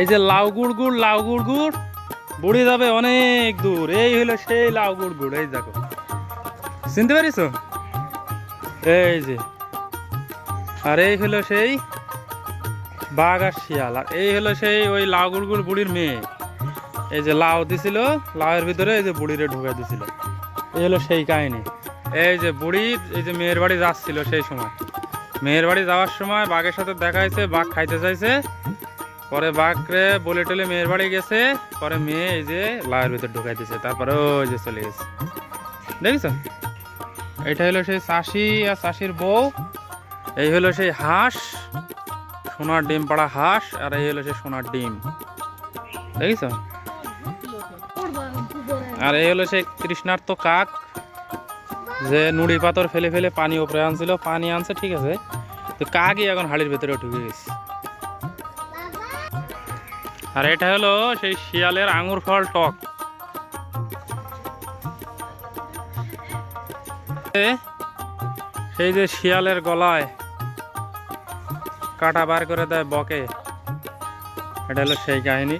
এই যে লাউ গুড় গুড় লাউ গুড় গুড় বুড়ি যাবে অনেক দূর। এই হলো সেই লাউ গুড় গুড় এই দেখো। চিনতে পারিস এই যে। আর এই হলো সেই বাঘ আর শিয়াল। আর এই হলো সেই ওই লাউ গুড় গুড় বুড়ির মেয়ে। এই যে লাউ দিছিল, লাউয়ের ভিতরে এই যে বুড়িরে ঢুকাই দিছিল। এই হলো সেই কাহিনী। এই যে বুড়ি, এই যে মেয়ের বাড়ি যাচ্ছিল সেই সময়। মেয়ের বাড়ি যাওয়ার সময় বাঘের সাথে দেখা হয়েছে, বাঘ খাইতে চাইছে। পরে বাঘরে বলে টলে মেয়ের বাড়ি গেছে, পরে মেয়ে এই যে লাউয়ের ভিতরে ঢুকাই দিছে, তারপরে ওই যে চলে গেছে। দেখছ? এটা হলো সেই চাষি আর চাষির বউ, এই হলো সেই হাঁস, সোনার ডিম পাড়া হাঁস, আর এই হলো সেই সোনার ডিম। দেখছ? আর এই হলো সেই তৃষ্ণার্ত কাক, যে নুড়ি পাথর ফেলে ফেলে পানি উপরে আনছিল, পানি আনছে, ঠিক আছে। তো কাকই এখন হাড়ির ভেতরে ঢুকে গেছে। আর এটা হলো সেই শিয়ালের আঙুর ফল টক। সেই যে শিয়ালের গলায় কাটা বার করে দেয় বকে, এটা হলো সেই কাহিনী।